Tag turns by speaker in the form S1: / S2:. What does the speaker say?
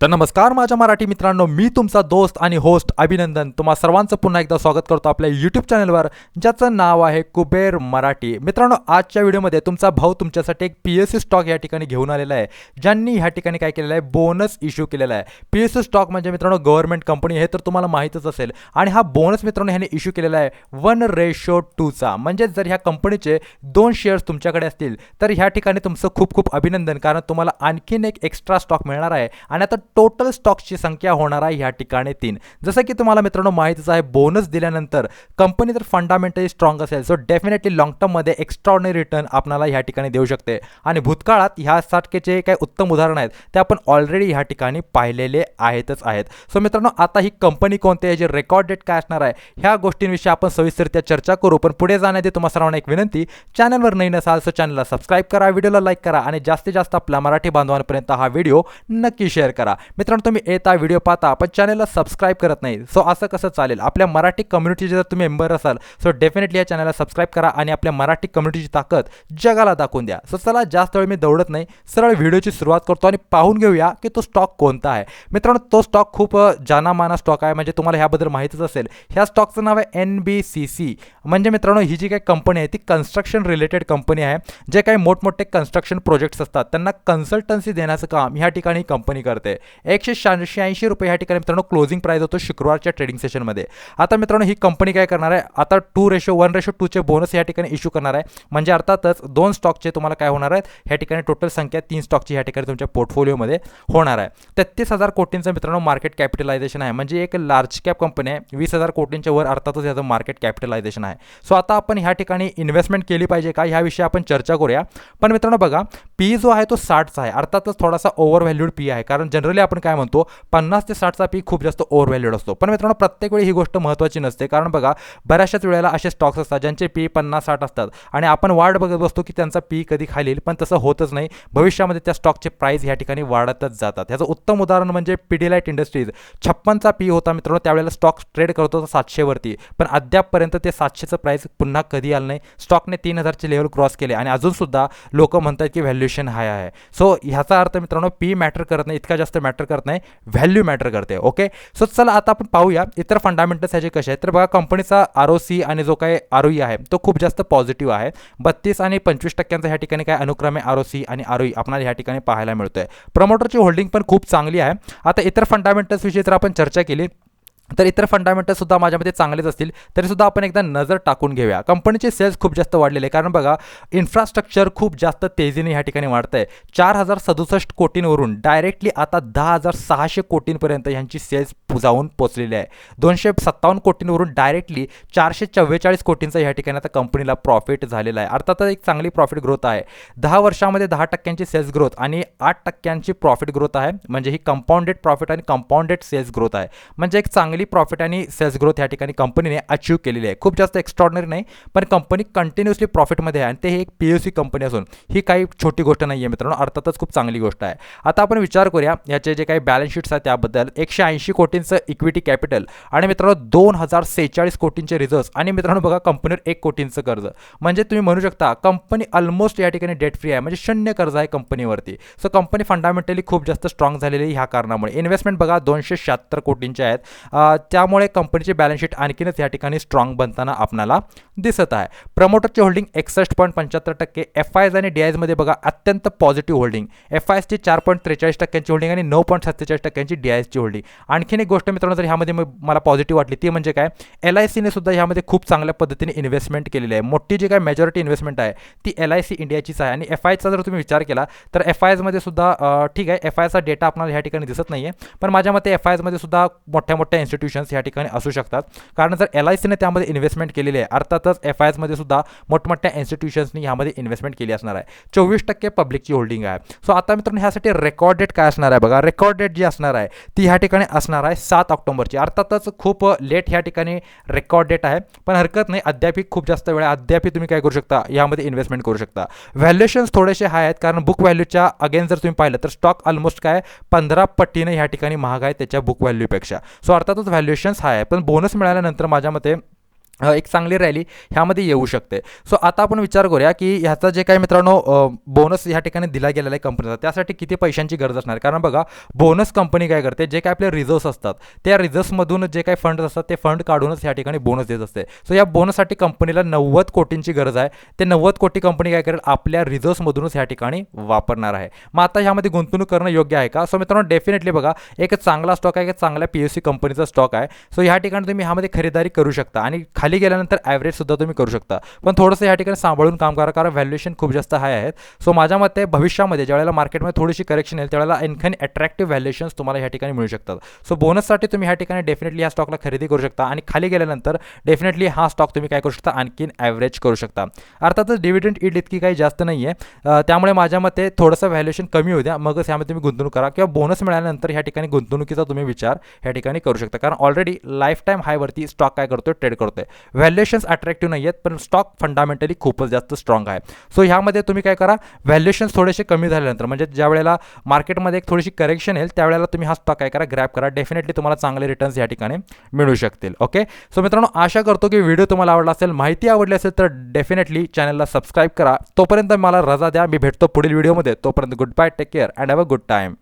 S1: तर नमस्कार माझ्या मराठी मित्रांनो मी तुमचा दोस्त आणि होस्ट अभिनंदन. तुम्हा सर्वांचं पुन्हा एकदा स्वागत करतो आपल्या यूट्यूब चॅनलवर ज्याचं नाव आहे कुबेर मराठी. मित्रांनो आजच्या व्हिडिओमध्ये तुमचा भाऊ तुमच्यासाठी एक पी एस सी स्टॉक या ठिकाणी घेऊन आलेला आहे. ज्यांनी ह्या ठिकाणी काय केलेलं आहे? बोनस इश्यू केलेला आहे. पी एस सी स्टॉक म्हणजे मित्रांनो गव्हर्नमेंट कंपनी हे तर तुम्हाला माहीतच असेल. आणि हा बोनस मित्रांनो ह्याने इश्यू केलेला आहे वन रेशो टूचा म्हणजे जर ह्या कंपनीचे दोन शेअर्स तुमच्याकडे असतील तर ह्या ठिकाणी तुमचं खूप खूप अभिनंदन. कारण तुम्हाला आणखीन एक एक्स्ट्रा स्टॉक मिळणार आहे. आणि आता टोटल स्टॉक्सची संख्या होणार आहे ह्या ठिकाणी तीन. जसं की तुम्हाला मित्रांनो माहितीच आहे बोनस दिल्यानंतर कंपनी जर फंडामेंटली स्ट्रॉंग असेल सो डेफिनेटली लॉंग टर्ममध्ये एक्स्ट्रॉर्डनरी रिटर्न आपल्याला ह्या ठिकाणी देऊ शकते. आणि भूतकाळात ह्या सारखेचे काही उत्तम उदाहरण आहेत ते आपण ऑलरेडी ह्या ठिकाणी पाहिलेले आहेतच आहेत. सो मित्रांनो आता ही कंपनी कोणती आहे जे रेकॉर्ड डेट काय असणार आहे ह्या गोष्टींविषयी आपण सविस्तरित्या चर्चा करू. पण पुढे जाण्याची तुम्हाला सर्वांना एक विनंती चॅनलवर नाही नसाल सो चॅनलला सबस्क्राईब करा व्हिडिओला लाईक करा आणि जास्तीत जास्त आपल्या मराठी बांधवांपर्यंत हा व्हिडिओ नक्की शेअर करा. मित्रांनो तुम्ही येता व्हिडिओ पाहता पण चॅनलला सबस्क्राईब करत नाही. सो असं कसं चालेल? आपल्या मराठी कम्युनिटीचे जर तुम्ही मेंबर असाल सो डेफिनेटली या चॅनलला सबस्क्राईब करा आणि आपल्या मराठी कम्युनिटीची ताकद जगाला दाखवून द्या. सो चला जास्त वेळ मी दौडत नाही. सरळ व्हिडिओची सुरुवात करतो आणि पाहून घेऊया की तो स्टॉक कोणता आहे. मित्रांनो तो स्टॉक खूप जानामाना स्टॉक आहे. म्हणजे तुम्हाला ह्याबद्दल माहितीच असेल. ह्या स्टॉकचं नाव आहे एन बी सी सी म्हणजे मित्रांनो ही जी काही कंपनी आहे ती कन्स्ट्रक्शन रिलेटेड कंपनी आहे. जे काही मोठमोठे कन्स्ट्रक्शन प्रोजेक्ट्स असतात त्यांना कन्सल्टन्सी देण्याचं काम ह्या ठिकाणी कंपनी करते. एकशे शहाऐंशी ऐंशी रुपये ह्या ठिकाणी मित्रांनो क्लोजिंग प्राईज होतो शुक्रवारच्या ट्रेडिंग सेशनमध्ये आता मित्रांनो ही कंपनी काय करणार आहे? आता टू रेशो वन रेशो टूचे बोनस या ठिकाणी इश्यू करणार आहे. म्हणजे अर्थातच दोन स्टॉकचे तुम्हाला काय होणार आहेत? ह्या ठिकाणी टोटल संख्या तीन स्टॉकची ह्या ठिकाणी तुमच्या पोर्टफोलिओमध्ये होणार आहे. तेहतीस हजार कोटींचं मित्रांनो मार्केट कॅपिटलायझेशन आहे. म्हणजे एक लार्ज कॅप कंपनी आहे. वीस हजार कोटींच्या वर अर्थातच याचं मार्केट कॅपिटलायझेशन आहे. सो आता आपण ह्या ठिकाणी इन्व्हेस्टमेंट केली पाहिजे का? ह्याविषयी आपण चर्चा करूया. पण मित्रांनो बघा पी जो आहे तो साठचा आहे. अर्थातच थोडासा ओव्हर व्हॅल्यूड पी आहे. कारण जनरली आपण काय म्हणतो पन्नास ते साठचा पी खूप जास्त ओव्हर व्हॅल्यूड असतो. पण मित्रांनो प्रत्येक वेळी ही गोष्ट महत्त्वाची नसते. कारण बघा बऱ्याचशाच वेळेला असे स्टॉक्स असतात ज्यांचे पी पन्नास साठ असतात. आणि आपण वाढ बघत बसतो की त्यांचा पी कधी खाली येईल पण तसं होतच नाही. भविष्यामध्ये त्या स्टॉकचे प्राईस ह्या ठिकाणी वाढतच जातात. ह्याचं उत्तम उदाहरण म्हणजे पिडीलाईट इंडस्ट्रीज छप्पनचा पी होता मित्रांनो त्यावेळेला स्टॉक ट्रेड करत होता सातशेवरती पण अद्यापपर्यंत ते सातशेचं प्राईस पुन्हा कधी आलं नाही. स्टॉकने तीन हजारचे लेवल क्रॉस केले आणि अजूनसुद्धा लोक म्हणतात की व्हॅल्युएशन हाय आहे. सो ह्याचा अर्थ मित्रांनो पी मॅटर करत नाही इतका जास्त मॅटर करत नाही. व्हॅल्यू मॅटर करते ओके सो चला आता आपण पाहूया इतर फंडामेंटल्स ह्याचे कसे आहेत. तर बघा कंपनीचा आर ओ सी आणि जो काही आर ओ ई आहे तो खूप जास्त पॉझिटिव्ह आहे. बत्तीस आणि पंचवीस टक्क्यांचा ह्या ठिकाणी काय अनुक्रमे आर ओ सी आणि आर ओ ई आपल्याला ह्या ठिकाणी पाहायला मिळतोय. प्रमोटरची होल्डिंग पण खूप चांगली आहे. आता इतर फंडामेंटल्सविषयी जर आपण चर्चा केली तर इतर फंडामेंटलसुद्धा माझ्यामध्ये चांगलेच असतील. तरीसुद्धा आपण एकदा नजर टाकून घेऊया. कंपनीचे सेल्स खूप जास्त वाढलेले आहे. कारण बघा इन्फ्रास्ट्रक्चर खूप जास्त तेजीने ह्या ठिकाणी वाढतं आहे चार हजार सदुसष्ट कोटींवरून डायरेक्टली आता दहा हजार सहाशे कोटींपर्यंत ह्यांची सेल्स जाऊन पोचलेली आहे. दोनशे सत्तावन्न कोटींवरून डायरेक्टली चारशे चव्वेचाळीस कोटींचा ह्या ठिकाणी आता कंपनीला प्रॉफिट झालेला आहे. अर्थातच एक चांगली प्रॉफिट ग्रोथ आहे. दहा वर्षामध्ये दहा टक्क्यांची सेल्स ग्रोथ आणि आठ टक्क्यांची प्रॉफिट ग्रोथ आहे. म्हणजे ही कंपाऊंडेड प्रॉफिट आणि कंपाऊंडेड सेल्स ग्रोथ आहे. म्हणजे एक चांगली प्रॉफिट आणि सेल्स ग्रोथ या ठिकाणी कंपनीने अचीव केलेली आहे. खूप जास्त एक्स्ट्रॉर्डनरी नाही पण कंपनी कंटिन्युअसली प्रॉफिटमध्ये आहे आणि ते हे एक पी यू सी कंपनी असून ही काही छोटी गोष्ट नाही आहे मित्रांनो अर्थातच खूप चांगली गोष्ट आहे. आता आपण विचार करूया याचे जे काही बॅलन्स शीट्स आहेत त्याबद्दल एकशे ऐंशी कोटींचं इक्विटी कॅपिटल आणि मित्रांनो दोन हजार सेहेचाळीस कोटींचे रिझर्व्स आणि मित्रांनो बघा कंपनीवर एक कोटींचं कर्ज. म्हणजे तुम्ही म्हणू शकता कंपनी ऑलमोस्ट या ठिकाणी डेट फ्री आहे म्हणजे शून्य कर्ज आहे कंपनीवरती. सो कंपनी फंडामेंटली खूप जास्त स्ट्रॉंग झालेली ह्या कारणामुळे. इन्व्हेस्टमेंट बघा दोनशे शहात्तर कोटींचे आहेत. त्यामुळे कंपनीची बॅलन्स शीट आणखीनच या ठिकाणी स्ट्रॉंग बनताना आपणाला दिसत आहे. प्रमोटरची होल्डिंग एकसष्ट पॉईंट पंच्याहत्तर टक्के एफ आय एस आणि डी आयजमध्ये बघा अत्यंत पॉझिटिव्ह होल्डिंग एफ आय एसची चार पॉईंट त्रेचाळीस टक्क्यांची होल्डिंग आणि नऊ पॉईंट सत्तेचाळीस टक्क्यांची डी आय एसची होल्डिंग आणखीन एक गोष्ट मित्रांनो जर ह्यामध्ये मला पॉझिटिव्ह वाटली ती म्हणजे काय? एल आय सीने सुद्धा ह्यामध्ये खूप चांगल्या पद्धतीने इन्व्हेस्टमेंट केलेली आहे. मोठी जी काय मेजॉरिटी इन्व्हेस्टमेंट आहे ती एल आय सी इंडियाचीच आहे. आणि एफ आयचा जर तुम्ही विचार केला तर एफ आय एसमध्ये सुद्धा ठीक आहे एफ आय एसचा डेटा आपल्याला ह्या ठिकाणी दिसत नाही आहे पण माझ्या मते एफ आय एसमध्ये सुद्धा मोठ्या मोठ्या इन्स्टिट्यूशन्स ह्या ठिकाणी असू शकतात. कारण जर एल आय सीने त्यामध्ये इन्व्हेस्टमेंट केलेली आहे अर्थातच एफ आय एसमध्ये सुद्धा मोठमोठ्या इन्स्टिट्यूशन्सनी ह्यामध्ये इन्व्हेस्टमेंट केली असणार आहे. चोवीस टक्के पब्लिकची होल्डिंग आहे. सो आता मित्रांनो ह्यासाठी रेकॉर्ड डेट काय असणार आहे बघा. रेकॉर्ड डेट जी असणार आहे ती ह्या ठिकाणी असणार आहे सात ऑक्टोबरची. अर्थातच खूप लेट ह्या ठिकाणी रेकॉर्ड डेट आहे. पण हरकत नाही अद्यापही खूप जास्त वेळ आहे. अद्यापही तुम्ही काय करू शकता यामध्ये इन्व्हेस्टमेंट करू शकता. व्हॅल्युएशन्स थोडेसे हाय आहेत कारण बुक व्हॅल्यूच्या अगेन जर तुम्ही पाहिलं तर स्टॉक ऑलमोस्ट काय पंधरा पट्टीने ह्या ठिकाणी महाग आहे त्याच्या बुक व्हॅल्यूपेक्षा सो अर्थातच व्हॅल्युएशन्स हाय आहे. पण बोनस मिळाल्यानंतर माझ्या मते एक चांगली रॅली ह्यामध्ये येऊ शकते. सो आता आपण विचार करूया की ह्याचा जे काही मित्रांनो बोनस ह्या ठिकाणी दिला गेलेला आहे कंपनीचा त्यासाठी किती पैशांची गरज असणार? कारण बघा बोनस कंपनी काय करते? जे काय आपले रिझर्व्स असतात त्या रिझर्व्समधून जे काही फंड असतात ते फंड काढूनच ह्या ठिकाणी बोनस देत असते. सो या बोनससाठी कंपनीला नव्वद कोटींची गरज आहे. ते नव्वद कोटी कंपनी काय करेल? आपल्या रिझर्व्समधूनच ह्या ठिकाणी वापरणार आहे. मग आता ह्यामध्ये गुंतवणूक करणं योग्य आहे का? सो मित्रांनो डेफिनेटली बघा एक चांगला स्टॉक आहे एक चांगल्या पी एस सी कंपनीचा स्टॉक आहे. सो ह्या ठिकाणी तुम्ही ह्यामध्ये खरेदारी करू शकता. आणि खाली गेल्यानंतर ॲव्हरेजसुद्धा तुम्ही करू शकता. पण थोडंसं ह्या ठिकाणी सांभाळून काम करा कारण व्हॅल्युएशन खूप जास्त हाय आहेत. सो माझ्या मते भविष्यामध्ये ज्यावेळेला मार्केटमध्ये थोडीशी करेक्शन येईल त्यावेळेला आणखीन अट्रॅक्टिव्ह व्हॅल्युएशन्स तुम्हाला ह्या ठिकाणी मिळू शकतात. सो बोनससाठी तुम्ही ह्या ठिकाणी डेफिनेटली या स्टॉकला खरेदी करू शकता आणि खाली गेल्यानंतर डेफिनेटली हा स्टॉक तुम्ही काय करू शकता आणखीन ॲव्हरेज करू शकता. अर्थातच डिव्हिडंड ईड इतकी काही जास्त नाही आहे त्यामुळे माझ्या मते थोडंसं व्हॅल्युएशन कमी होऊ द्या. मगच ह्यामध्ये तुम्ही गुंतवणूक करा किंवा बोनस मिळाल्यानंतर ह्या ठिकाणी गुंतवणुकीचा तुम्ही विचार ह्या ठिकाणी करू शकता. कारण ऑलरेडी लाईफ टाईम हायवरती स्टॉक काय करतोय ट्रेड करतोय. व्हॅल्युएशन्स अट्रॅक्टिव्ह नाही आहेत पण स्टॉक फंडामेंटली खूपच जास्त स्ट्रॉंग आहे. सो ह्यामध्ये तुम्ही काय करा व्हॅल्युएशन्स थोडेसे कमी झाल्यानंतर म्हणजे ज्या वेळेला मार्केटमध्ये एक थोडीशी करेक्शन येईल त्यावेळेला तुम्ही हा स्टॉक काय करा ग्रॅप करा. डेफिनेटली तुम्हाला चांगले रिटर्न्स या ठिकाणी मिळू शकतील. ओके सो मित्रांनो आशा करतो की व्हिडिओ तुम्हाला आवडला असेल माहिती आवडली असेल तर डेफिनेटली चॅनलला सबस्क्राईब करा. तोपर्यंत मला रजा द्या मी भेटतो पुढील व्हिडिओमध्ये तोपर्यंत good bye take care and have a good time